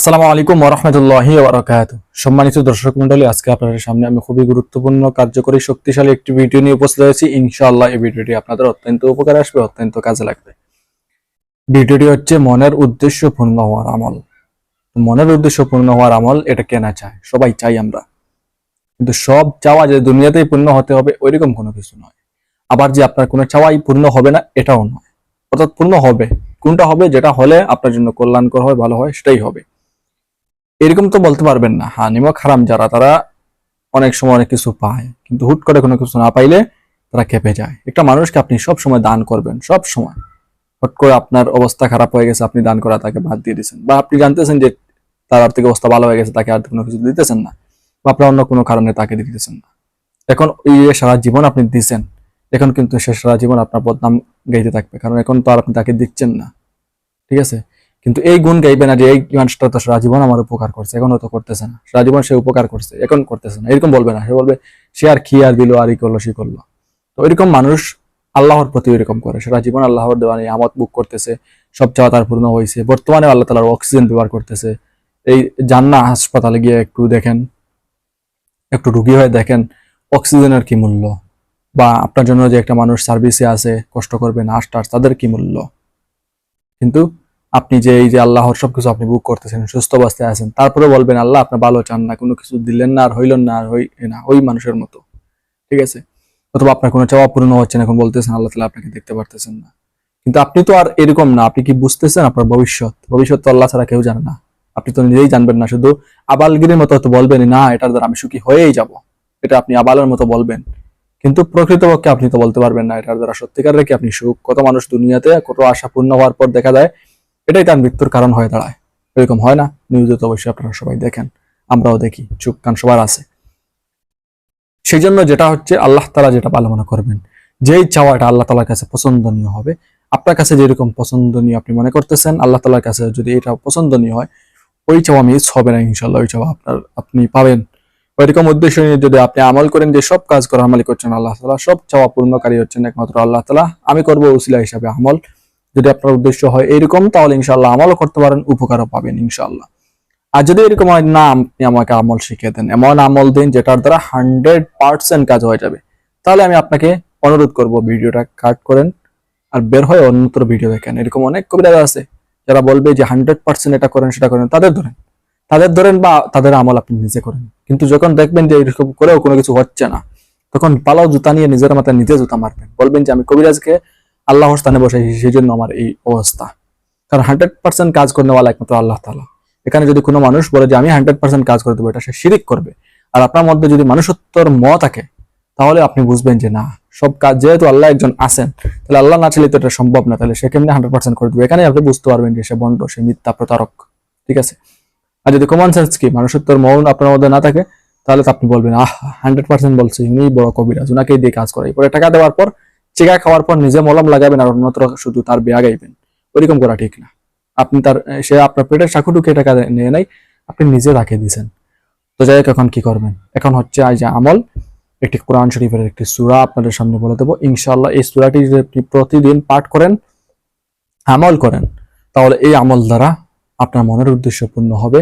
আসসালামু আলাইকুম ওরহমতুল্লাহি ওবরাকাত সম্মানিত দর্শক মন্ডলী আজকে আপনাদের সামনে আমি খুবই গুরুত্বপূর্ণ, কার্যকরী, শক্তিশালী একটি ভিডিও নিয়ে উপস্থিত হয়েছি। ইনশাআল্লাহ এই ভিডিওটি আপনাদের অত্যন্ত উপকারে আসবে, অত্যন্ত কাজে লাগবে। ভিডিওটি হচ্ছে মনের উদ্দেশ্য পূর্ণ হওয়ার আমল। মনের উদ্দেশ্য পূর্ণ হওয়ার আমল, এটা কেনা চায় সবাই চাই আমরা। কিন্তু সব চাওয়া যে দুনিয়াতেই পূর্ণ হতে হবে, ওইরকম কোনো কিছু নয়। আবার যে আপনার কোনো চাওয়াই পূর্ণ হবে না, এটাও নয়। অর্থাৎ পূর্ণ হবে। কোনটা হবে, যেটা হলে আপনার জন্য কল্যাণকর হয়, ভালো হয়, সেটাই হবে। এরকম তো বলতে পারবেন না। হ্যাঁ নিমক হারাম যারা, তারা অনেক সময় অনেক কিছু পায়। কিন্তু হুট করে কোনো কিছু না পাইলে তারা খেপে যায়। একটা মানুষকে আপনি সব সময় দান করবেন, সব সময়। হট করে আপনার অবস্থা খারাপ হয়ে গেছে, আপনি দান করা তাকে বাদ দিয়ে দিয়েছেন। বা আপনি জানতেছেন যে তার আর্থিক অবস্থা ভালো হয়ে গেছে, তাকে আর কোনো কিছু দিতেছেন না। বা আপনার অন্য কোনো কারণে তাকে দিতেছেন না। এখন এই সারা জীবন আপনি দিচ্ছেন এখন কিন্তু সে সারা জীবন আপনার বদনাম গাইতে থাকবে। কারণ এখন তো আর আপনি তাকে দিচ্ছেন না। ঠিক আছে? কিন্তু এই গুণ গাইবে না যে এই মানুষটা তো সারা জীবন আমার উপকার করছে, এখন তো করতেছে না। সারা জীবন সে উপকার করছে, এখন করতেছে না। এরকম বলবে না, সে বলবে, সে আর কি আর দিল, আর ই করল, সে করল। তো এরকম মানুষ আল্লাহর প্রতি এরকম করে। সারা জীবন আল্লাহর দেওয়া আমত বুক করতেছে, সব চাওয়া তার পূর্ণ হয়েছে। বর্তমানে আল্লাহ তালার অক্সিজেন ব্যবহার করতেছে। এই জান্না হাসপাতালে গিয়ে একটু দেখেন, একটু রুগী হয়ে দেখেন, অক্সিজেনের কি মূল্য? বা আপনার জন্য যে একটা মানুষ সার্ভিসে আছে, কষ্ট করবে নার্স টার্স তাদের কি মূল্য? কিন্তু আপনি যে এই যে আল্লাহর সবকিছু আপনি বুক করতেছেন, সুস্থ অবস্থায় আছেন তারপরে বলবেন, আল্লাহ, আপনি ভালো চান না, কোনো কিছু দিলেন না আর হইলেন না আর হই না, ওই মানুষের মতো। ঠিক আছে? অথবা আপনার কোনো চাওয়া পূর্ণ হচ্ছে না, এখন বলতেছেন, আল্লাহ তালা আপনাকে দেখতে পারতেছেন না। কিন্তু আপনি তো আর এরকম না, আপনি কি বুঝতেছেন আপনার ভবিষ্যৎ? ভবিষ্যৎ তো আল্লাহ ছাড়া কেউ জানে না। আপনি তো নিজেই জানবেন না, শুধু আবালগিরির মতো তো বলবেন না, এটার দ্বারা আমি সুখী হয়েই যাব। এটা আপনি আবালের মতো বলবেন। কিন্তু প্রকৃতপক্ষে আপনি তো বলতে পারবেন না, এটার দ্বারা সত্যিকার রেখে আপনি সুখ। কত মানুষ দুনিয়াতে, কত আশা পূর্ণ হওয়ার পর দেখা যায় এটাই তার মৃত্যুর কারণ হয়ে দাঁড়ায়। এরকম হয় না, নিউজে তো অবশ্যই আপনারা সবাই দেখেন, আমরাও দেখি, চুপ কান সবার আছে। সেই জন্য যেটা হচ্ছে, আল্লাহ তালা যেটা ভালো মনে করবেন, যেই চাওয়াটা আল্লাহ তালার কাছে পছন্দনীয় হবে। আপনার কাছে যেরকম পছন্দনীয় আপনি মনে করতেছেন, আল্লাহ তালার কাছে যদি এটা পছন্দনীয় হয়, ওই চাওয়া মিস হবে না ইনশাল্লাহ ওই চাওয়া আপনার, আপনি পাবেন। ওইরকম উদ্দেশ্য নিয়ে যদি আপনি আমল করেন, যে সব কাজ করা আমলি করছেন আল্লাহ তালা সব চাওয়া পূর্ণকারী হচ্ছেন একমাত্র আল্লাহ তালা আমি করব উসিলা হিসাবে আমল। যদি আপনার উদ্দেশ্য হয় এরকম, তাহলে ইনশাল্লাহ আমলও করতে পারেন, উপকারও পাবেন ইনশাল্লাহ আর যদি এরকম হয়, না, আপনি আমাকে আমল শিখিয়ে দেন, এমন আমল দিন যেটার দ্বারা হান্ড্রেড পার্সেন্ট কাজ হয়ে যাবে, তাহলে আমি আপনাকে অনুরোধ করব ভিডিওটা কাট করেন আর বের হয়ে অন্যত্র ভিডিও দেখেন। এরকম অনেক কবিরাজ আছে, যারা বলবে যে হান্ড্রেড পার্সেন্ট এটা করেন, সেটা করেন, তাদের ধরেন তাদের ধরেন বা তাদের আমল আপনি নিজে করেন, কিন্তু যখন দেখবেন যে এরকম করেও কোনো কিছু হচ্ছে না, তখন পালাও জুতা নিয়ে নিজের মাথায় নিজে জুতা মারবেন, বলবেন যে আমি কবিরাজকে আল্লাহর স্থানে বসে সেই জন্য আমার এই অবস্থা। কারণ হান্ড্রেড পার্সেন্ট কাজ করনেওয়ালা একমাত্র আল্লাহ তালা এখানে যদি কোনো মানুষ বলে যে, আমি হান্ড্রেড পার্সেন্ট কাজ করে দেবো, এটা সে শিরিক করবে। আর আপনার মধ্যে যদি মানুষত্বর ম থাকে, তাহলে আপনি বুঝবেন যে, না, সব কাজ, যেহেতু আল্লাহ একজন আছেন, তাহলে আল্লাহ না চাইলে তো এটা সম্ভব না। তাহলে সে কেমনি হান্ড্রেড পার্সেন্ট করে দেবে? এখানে আপনি বুঝতে পারবেন যে, সে বন্ড, সে মিথ্যা প্রতারক। ঠিক আছে? আর যদি কমন সেন্স কি, মানুষত্বর মৌন আপনার মধ্যে না থাকে, তাহলে তো আপনি বলবেন, আহ, হান্ড্রেড পার্সেন্ট বলছে ইনি বড় কবিরাজ ওনাকেই দিয়ে কাজ করে পরে টাকা দেওয়ার পর চিকা খাওয়ার পর নিজে মলম লাগাবেন আর অন্যত্র শুধু তার বেয়া গাইবেন। ওইরকম করা ঠিক না। আপনি তার, সে আপনার পেটের চাকুটুকে টাকা নিয়ে নাই আপনি নিজে রাখে দিয়েছেন। তো যাই হোক, এখন কি করবেন? এখন হচ্ছে আজ আমল, একটি কোরআন শরীফের একটি সুরা আপনাদের সামনে বলে দেবো। ইনশাল্লাহ এই সুরাটি যদি আপনি প্রতিদিন পাঠ করেন, আমল করেন, তাহলে এই আমল দ্বারা আপনার মনের উদ্দেশ্য পূর্ণ হবে।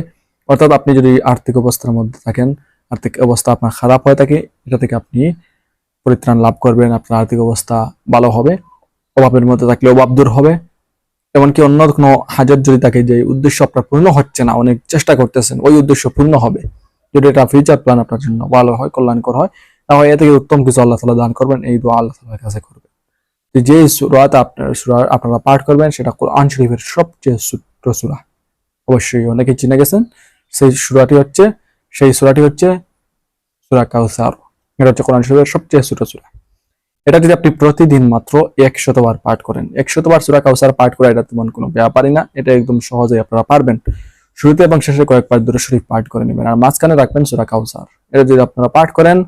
অর্থাৎ আপনি যদি আর্থিক অবস্থার মধ্যে থাকেন, আর্থিক অবস্থা আপনার খারাপ হয়ে থাকে, এটা থেকে আপনি পরিত্রাণ লাভ করবেন, আপনার আর্থিক অবস্থা ভালো হবে, অভাবের মধ্যে থাকলে অভাব দূর হবে। এমনকি অন্য কোনো হাজার যদি থাকে যে উদ্দেশ্য আপনার পূর্ণ হচ্ছে না, অনেক চেষ্টা করতেছেন, ওই উদ্দেশ্য পূর্ণ হবে। যদি এটা ফিউচার প্ল্যান আপনার জন্য ভালো হয়, কল্যাণকর হয়, তাহলে এ থেকে উত্তম কিছু আল্লাহ তালা দান করবেন, এই দোয়া আল্লাহ তালার কাছে করবেন। যে সুরাতে আপনার সুরা আপনারা পাঠ করবেন, সেটা কোরআন শরীফের সবচেয়ে ছোট্ট সুরা। অবশ্যই অনেকে চিনে গেছেন, সেই সুরাটি হচ্ছে, সেই সুরাটি হচ্ছে সুরা কাউসার। এটা হচ্ছে কোরআন শরীফের সবচেয়ে ছোট সুরা। এটা যদি আপনি প্রতিদিন মাত্র একশতবার পাঠ করেন একশতবার সুরা কাউসার পাঠ করা এটা তেমন কোনো ব্যাপারই না, এটা একদম সহজেই আপনারা পারবেন। শুরুতে এবং শেষে কয়েকবার দূরে শরীফ পাঠ করে নেবেন, আর মাঝখানে রাখবেন সুরা কাউসার এটা যদি আপনারা পাঠ করেন,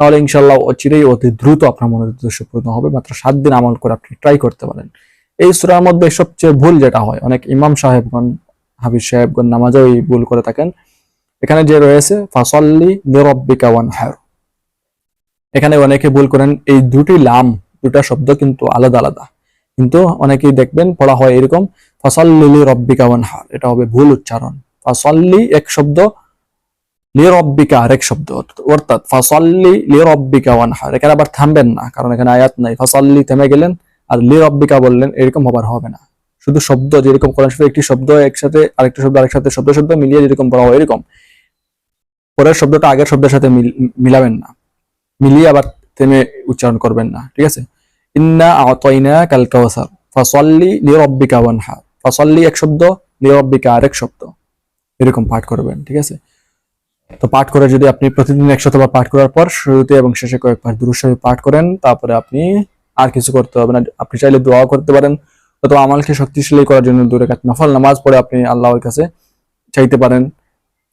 তাহলে ইনশাল্লাহ অচিরেই অতি দ্রুত আপনার মনের উদ্দেশ্য পূর্ণ হবে, মাত্র সাত দিন আমল করে আপনি ট্রাই করতে পারেন। এই সুরার মধ্যে সবচেয়ে ভুল যেটা হয়, অনেক ইমাম সাহেবগণ, হাফিজ সাহেবগণ নামাজেও এই ভুল করে থাকেন। এখানে যে রয়েছে, ফাসল্লি নিরব্বিকা ওয়ান হার এখানে অনেকে ভুল করেন, এই দুটি লাম, দুটা শব্দ কিন্তু আলাদা আলাদা। কিন্তু অনেকেই দেখবেন পড়া হয় এরকম, ফসল্লি রব্বিকা ওয়ান হার এটা হবে ভুল উচ্চারণ। ফসল্লি এক শব্দ, লিরব্বিকা আরেক শব্দ, অর্থাৎ ফাসল্লি লিরব্বিকা ওয়ানহার এখানে আবার থামবেন না, কারণ এখানে আয়াত নাই। ফাসল্লি থেমে গেলেন, আর লিরব্বিকা বললেন, এরকম হবার হবে না। শুধু শব্দ যেরকম কোরআন শরীফে একটি শব্দ, একসাথে আরেকটি শব্দ আরেক সাথে শব্দ শব্দ মিলিয়ে যেরকম বলা হয় এরকম, পরের শব্দটা আগের শব্দের সাথে মিল- মিলাবেন না। মিলিয়ে আবার থেমে উচ্চারণ করবেন না, ঠিক আছে? ইন্না আতয়না কাল কাউসার ফাসল্লি লিরব্বিকা ওয়ানহার ফাসল্লি এক শব্দ, লিরব্বিকা আরেক শব্দ। এরকম পাঠ করবেন, ঠিক আছে? তো পাঠ করে যদি আপনি প্রতিদিন একশতবার পাঠ করার পর শুরুতে এবং শেষে কয়েকবার দুরুশ্বরী পাঠ করেন, তারপরে আপনি আর কিছু করতে হবে না। আপনি চাইলে দোয়া করতে পারেন, অথবা আমালকে শক্তিশালী করার জন্য দূরে কাত নফল নামাজ পড়ে আপনি আল্লাহর কাছে চাইতে পারেন।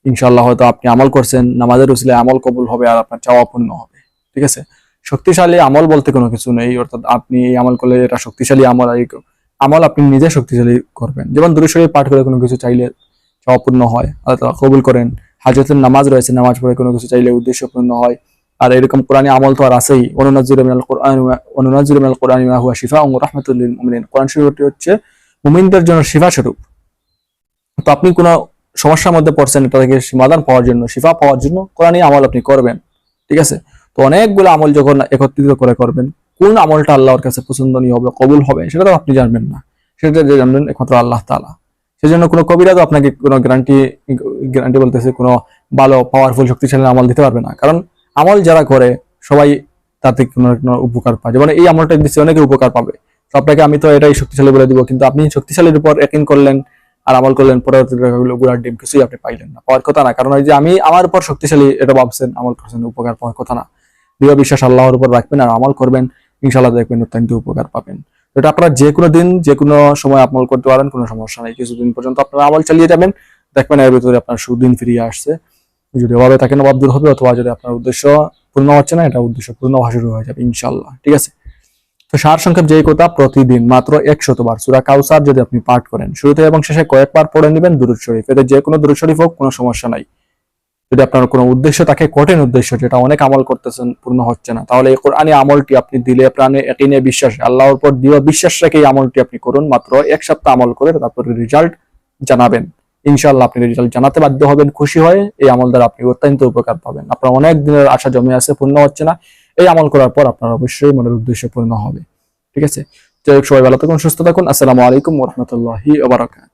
ইনশাআল্লাহ হয়তো আপনি আমল করছেন, নামাজের উসিলে আমল কবুল হবে আর আপনার চাওয়া পূর্ণ হবে। ঠিক আছে? শক্তিশালী আমল বলতে কোনো কিছু নেই, অর্থাৎ আপনি এই আমল করলে এটা শক্তিশালী আমল, আর আমল আপনি নিজে শক্তিশালী করবেন। যেমন দুরুশ্বরী পাঠ করে কোনো কিছু চাইলে চাওয়া পূর্ণ হয়, আল্লাহ তাআলা কবুল করেন। হাজতের নামাজ রয়েছে, নামাজ পড়ে কোনো কিছু চাইলে উদ্দেশ্য পূর্ণ হয়। আর এরকম কোরআনী আমল তো আর আছেই। অনুনাজির মিনাল কোরআন অনুনাজির মিনাল কোরআন হুয়া শিফা ও রাহমাতুল লিল কোরআন শরীফটি হচ্ছে মুমিনদের জন্য শিফা স্বরূপ। তো আপনি কোনো সমস্যার মধ্যে পড়ছেন, এটা থেকে সমাধান পাওয়ার জন্য, শিফা পাওয়ার জন্য কোরআনী আমল আপনি করবেন। ঠিক আছে? তো অনেকগুলো আমল যখন একত্রিত করে করবেন, কোন আমলটা আল্লাহর কাছে পছন্দনীয় হবে, কবুল হবে, সেটা তো আপনি জানবেন না। সেটা যে জানবেন একমাত্র আল্লাহ তাআলা। সেজন্য কোনো কবিরা তো আপনাকে কোনো গ্যারান্টি গ্যারান্টি বলতেছে কোনো ভালো পাওয়ারফুল শক্তিশালী আমল দিতে পারবে না। কারণ আমল যারা করে, সবাই তাতে কোনো কোনো উপকার পায়। যেমন এই আমলটা দিচ্ছে অনেকে উপকার পাবে। তো আপনাকে আমি তো এটাই শক্তিশালী বলে দিব, কিন্তু আপনি শক্তিশালীর উপর একিন করলেন, আর আমল করলেন দেখা গুড়ার ডিম কিছুই আপনি পাইলেন না, পাওয়ার কথা না। কারণ ওই যে আমি, আমার উপর শক্তিশালী, এটা ভাবছেন, আমল করছেন, উপকার পাওয়ার কথা না। দৃঢ় বিশ্বাস আল্লাহর উপর রাখবেন আর আমল করবেন ইনশাল্লাহ দেখবেন অত্যন্ত উপকার পাবেন। এটা আপনারা যে কোনো দিন, যে কোনো সময় আমল করতে পারেন, কোনো সমস্যা নেই। কিছুদিন পর্যন্ত আপনারা আমল চালিয়ে যাবেন। দেখবেন এর ভিতরে আপনার সুদিন ফিরিয়ে আসছে। যদি অভাবে থাকেন অভাব দূর হবে, অথবা যদি আপনার উদ্দেশ্য পূর্ণ হচ্ছে না, এটা উদ্দেশ্য পূর্ণ হওয়া শুরু হয়ে যাবে ইনশাল্লাহ ঠিক আছে? তো সার সংক্ষেপ যেই কথা, প্রতিদিন মাত্র একশতবার সুরা কাউসার যদি আপনি পাঠ করেন, শুরুতে এবং শেষে কয়েকবার পড়ে নেবেন দুরুদ শরীফ। এতে যে কোনো দুরুদ শরীফ হোক, কোনো সমস্যা নাই। যদি আপনার কোনো উদ্দেশ্য থাকে, কঠিন উদ্দেশ্য, যেটা অনেক আমল করতেছেন, পূর্ণ হচ্ছে না, তাহলে এই কোরআনী আমলটি আপনি দিলে প্রাণে একিনে বিশ্বাস, আল্লাহর উপর দৃঢ় বিশ্বাস রেখে এই আমলটি আপনি করুন। মাত্র এক সপ্তাহ আমল করে তারপরে রেজাল্ট জানাবেন। ইনশাআল্লাহ আপনি রেজাল্ট জানাতে বাধ্য হবেন, খুশি হয়ে এই আমল দ্বারা আপনি অত্যন্ত উপকার পাবেন। আপনার অনেক দিনের আশা জমে আছে, পূর্ণ হচ্ছে না, এই আমল করার পর আপনার অবশ্যই মনের উদ্দেশ্য পূর্ণ হবে। ঠিক আছে? হোক, সবাই ভালো থাকুন, সুস্থ থাকুন। আসসালামু আলাইকুম রহমতুল্লাহি ওবরাকাত